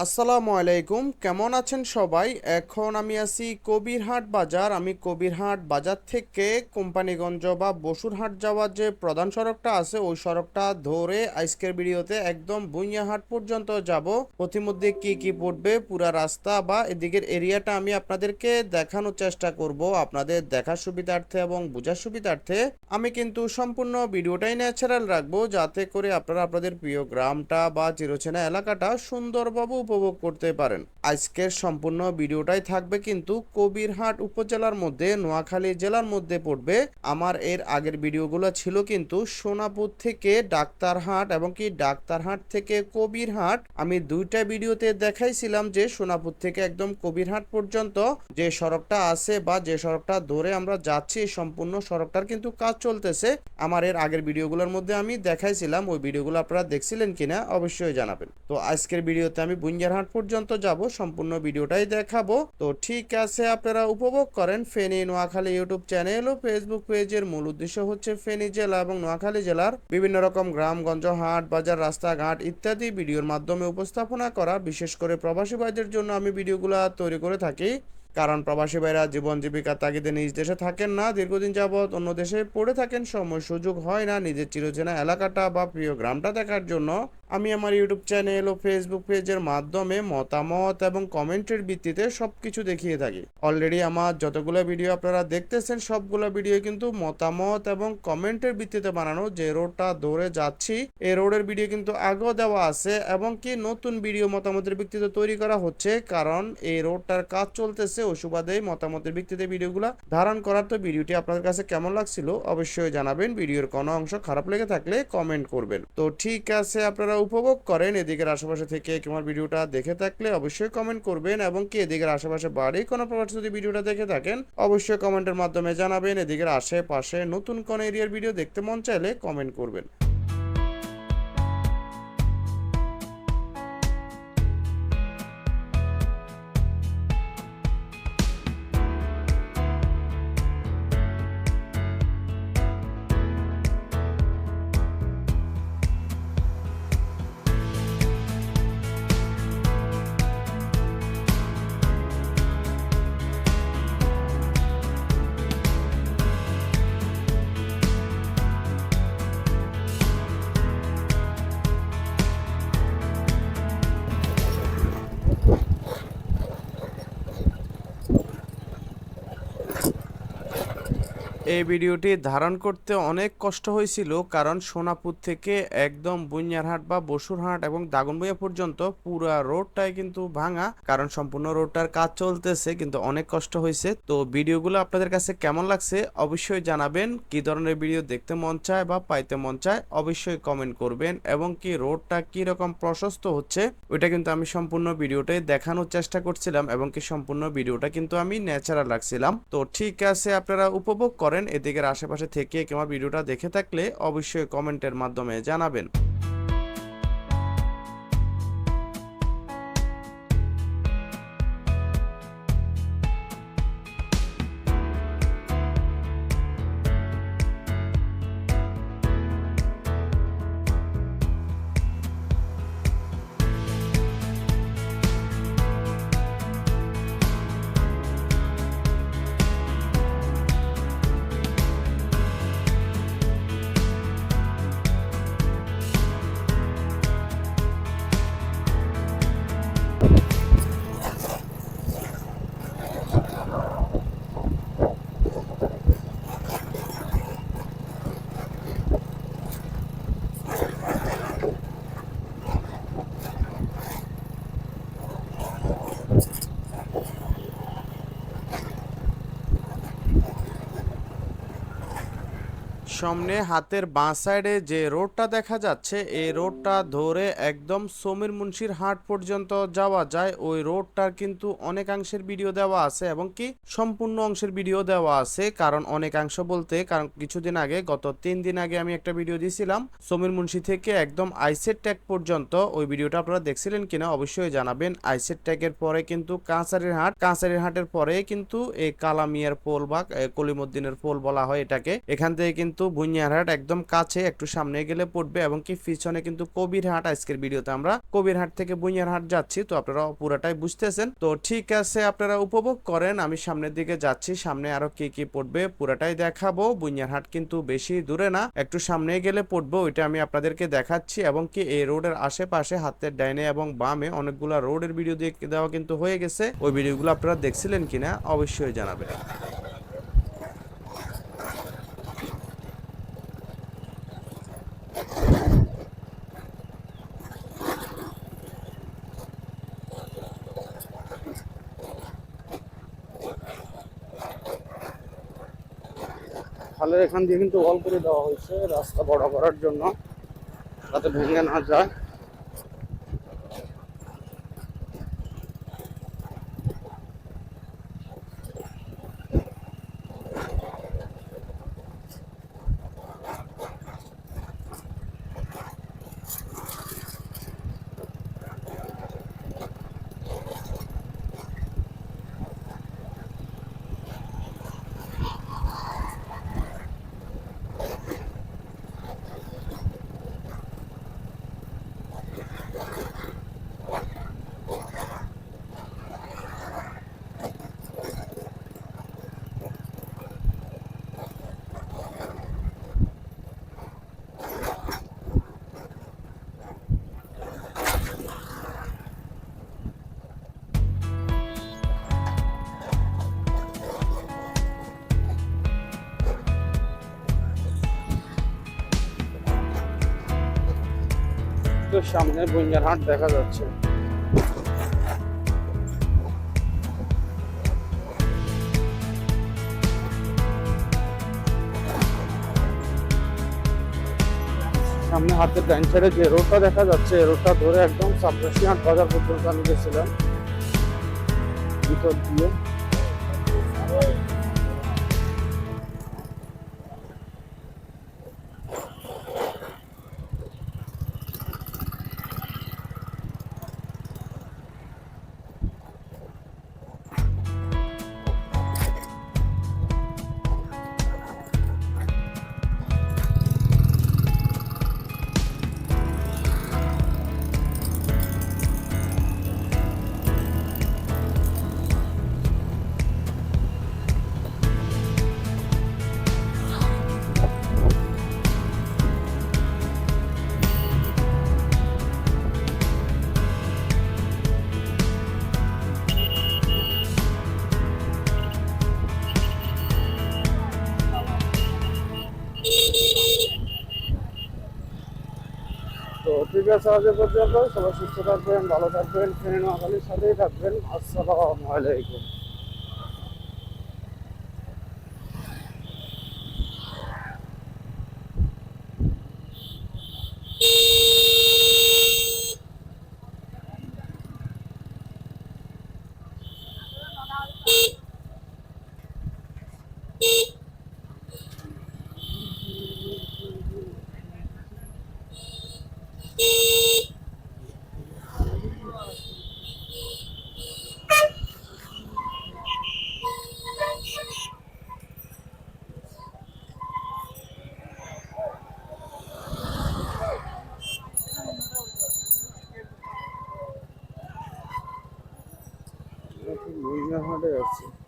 আসসালামু আলাইকুম, কেমন আছেন সবাই? এখন আমি আছি কবিরহাট বাজার। আমি কবিরহাট বাজার থেকে কোম্পানিগঞ্জ বা বসুরহাট যাওয়ার যে প্রধান সড়কটা আছে, ওই সড়কটা ধরে আজকের ভিডিওতে একদম বুইয়াহাট পর্যন্ত যাব। প্রতিমধ্যে কি কি পড়বে, পুরা রাস্তা বা এদিকের এরিয়াটা আমি আপনাদেরকে দেখানোর চেষ্টা করব। আপনাদের দেখার সুবিধার্থে এবং বোঝার সুবিধার্থে আমি কিন্তু সম্পূর্ণ ভিডিওটাই ন্যাচারাল রাখব, যাতে করে আপনারা আপনাদের প্রিয় গ্রামটা বা চিরচেনা এলাকাটা সুন্দরভাবে উপভোগ করতে পারেন। আজকের সম্পূর্ণ ভিডিওটাই থাকবে কিন্তু কবিরহাট উপজেলার মধ্যে, নোয়াখালী জেলার মধ্যে পড়বে। আমার এর আগের ভিডিওগুলো ছিল কিন্তু সোনাপুর থেকে ডাক্তারহাট এবং কি ডাক্তারহাট থেকে কবিরহাট। আমি দুইটা ভিডিওতে দেখাইছিলাম যে সোনাপুর থেকে একদম কবিরহাট পর্যন্ত যে সড়কটা আছে বা যে সড়কটা ধরে আমরা যাচ্ছি সম্পূর্ণ সড়কটার কিন্তু কাজ চলতেছে। আমার এর আগের ভিডিওগুলোর মধ্যে আমি দেখাইছিলাম, ওই ভিডিওগুলো আপনারা দেখছিলেন কিনা অবশ্যই জানাবেন। তো আজকের ভিডিওতে আমি বুঞ্জারহাট পর্যন্ত যাব, সম্পূর্ণ ভিডিওটাই দেখাবো। তো ঠিক আছে, আপনারা উপভোগ করেন ফেনী নোয়াখালী ইউটিউব চ্যানেল ও ফেসবুক পেজের মূল উদ্দেশ্য হচ্ছে ফেনী জেলা এবং নোয়াখালী জেলার বিভিন্ন রকম গ্রামগঞ্জ, হাট, বাজার, রাস্তাঘাট ইত্যাদি ভিডিওর মাধ্যমে উপস্থাপনা করা, বিশেষ করে প্রবাসী ভাইদের জন্য আমি ভিডিওগুলো তৈরি করে থাকি। কারণ প্রবাসী ভাইরা জীবন, জীবিকার তাগিদে নিজ দেশে থাকেন না, দীর্ঘদিন যাবৎ অন্য দেশে পড়ে থাকেন, সময় সুযোগ হয় না নিজের চিরচেনা এলাকাটা বা প্রিয় গ্রামটা দেখার জন্য। আমি আমার ইউটিউব চ্যানেল ও ফেসবুক পেজের মাধ্যমে মতামত এবং কমেন্টের ভিত্তিতে সব কিছু দেখিয়ে থাকি। অলরেডি আমার যতগুলো ভিডিও আপনারা দেখতেছেন, সবগুলো ভিডিও কিন্তু মতামত এবং কমেন্টের ভিত্তিতে বানানো। যে রোডটা দৌড়ে যাচ্ছি এই রোডের ভিডিও কিন্তু আগেও দেওয়া আছে এবং কি নতুন ভিডিও মতামতের ভিত্তিতে তৈরি করা হচ্ছে। কারণ এই রোডটার কাজ চলতেছে ওই সুবাদে মতামতের ভিত্তিতে ভিডিওগুলো ধারণ করার তো ভিডিওটি আপনাদের কাছে কেমন লাগছিল অবশ্যই জানাবেন। ভিডিওর কোনো অংশ খারাপ লেগে থাকলে কমেন্ট করবেন। তো ঠিক আছে, আপনারা উপভোগ করেন এদিকের আশেপাশে থেকে তোমার ভিডিওটা দেখে থাকলে অবশ্যই কমেন্ট করবেন এবং কি এদিকের আশেপাশে বাড়ি কোনো প্রকার যদি ভিডিওটা দেখে থাকেন, অবশ্যই কমেন্টের মাধ্যমে জানাবেন। এদিকের আশেপাশে নতুন কোন এরিয়ার ভিডিও দেখতে মন চাইলে কমেন্ট করবেন। এই ভিডিওটি ধারণ করতে অনেক কষ্ট হয়েছিল, কারণ সোনাপুর থেকে একদম বুনিয়ারহাট বা বসুরহাট এবং দাগনবইয়া পর্যন্ত পুরা রোডটাই কিন্তু ভাঙা, কারণ সম্পূর্ণ রোডটার কাজ চলতেছে, কিন্তু অনেক কষ্ট হয়েছে। তো ভিডিওগুলো আপনাদের কাছে কেমন লাগছে অবশ্যই জানাবেন, কি ধরনের ভিডিও দেখতে মন চায় বা পাইতে মন চায় অবশ্যই কমেন্ট করবেন, এবং কি রোডটা কি রকম প্রশস্ত হচ্ছে, ওইটা কিন্তু আমি সম্পূর্ণ ভিডিওটাই দেখানোর চেষ্টা করছিলাম, এবং কি সম্পূর্ণ ভিডিওটা কিন্তু আমি ন্যাচারাল রাখছিলাম। তো ঠিক আছে, আপনারা উপভোগ করেন। এদিকের আশেপাশে থেকে কিংবা ভিডিওটা দেখে থাকলে অবশ্যই কমেন্টের মাধ্যমে জানাবেন। সামনে হাতের বাঁ সাইডে যে রোডটা দেখা যাচ্ছে, এই রোডটা ধরে একদম সমীর মুন্সির হাট পর্যন্ত যাওয়া যায়। ওই রোডটার কিন্তু অনেকাংশের ভিডিও দেওয়া আছে এবং কি সম্পূর্ণ অংশের ভিডিও দেওয়া আছে। কারণ অনেকাংশ বলতে, কারণ কিছুদিন আগে, গত তিন দিন আগে আমি একটা ভিডিও দিয়েছিলাম সমীর মুন্সি থেকে একদম আইসেট ট্যাগ পর্যন্ত। ওই ভিডিওটা আপনারা দেখছিলেন কিনা অবশ্যই জানাবেন। আইসেট ট্যাগের পরে কিন্তু কাঁচারির হাট কাঁচারির হাটের পরে কিন্তু এই কালামিয়ার পোল বা কলিমুদ্দিনের পোল বলা হয় এটাকে। এখান থেকে কিন্তু বুনিয়ারহাট একদম কাছে, একটু সামনে গেলে পড়বে এবং কি পিছনে কিন্তু কবিরহাট আজকের ভিডিওতে আমরা। কবিরহাট থেকে বুনিয়ারহাট যাচ্ছি, তো আপনারা পুরাটাই বুঝতেছেন। তো ঠিক আছে, আপনারা উপভোগ করেন, আমি সামনের দিকে যাচ্ছি, সামনে আরও কি কি পড়বে পুরাটাই দেখাবো। বুনিয়ারহাট কিন্তু বেশি দূরে না, একটু সামনে গেলে পড়ব, ওইটা আমি আপনাদেরকে দেখাচ্ছি এবং কি এই রোডের আশেপাশে হাতের ডাইনে এবং বামে অনেকগুলা রোডের ভিডিও দিয়ে দেওয়া কিন্তু হয়ে গেছে। ওই ভিডিওগুলো আপনারা দেখছিলেন কিনা অবশ্যই জানাবেন। খালের এখান দিয়ে কিন্তু ওয়াল করে দেওয়া হয়েছে, রাস্তা বড় করার জন্য তাতে ভেঙে না যায়। তো সামনে বঞ্জার হাট দেখা যাচ্ছে। সামনে হাতের ডাইন সাইডে যে রোডটা দেখা যাচ্ছে রোডটা ধরে একদম সাবরাসি হাট বাজার পর্যন্ত আমি গেছিলাম। ভিতর দিয়ে আছে আজ পর্যন্ত। সবাই সুস্থ থাকবেন ভালো থাকবেন ফ্রেন্ড নোয়াখালীর সাথেই থাকবেন। আসসালামু আলাইকুম। হাটে আছে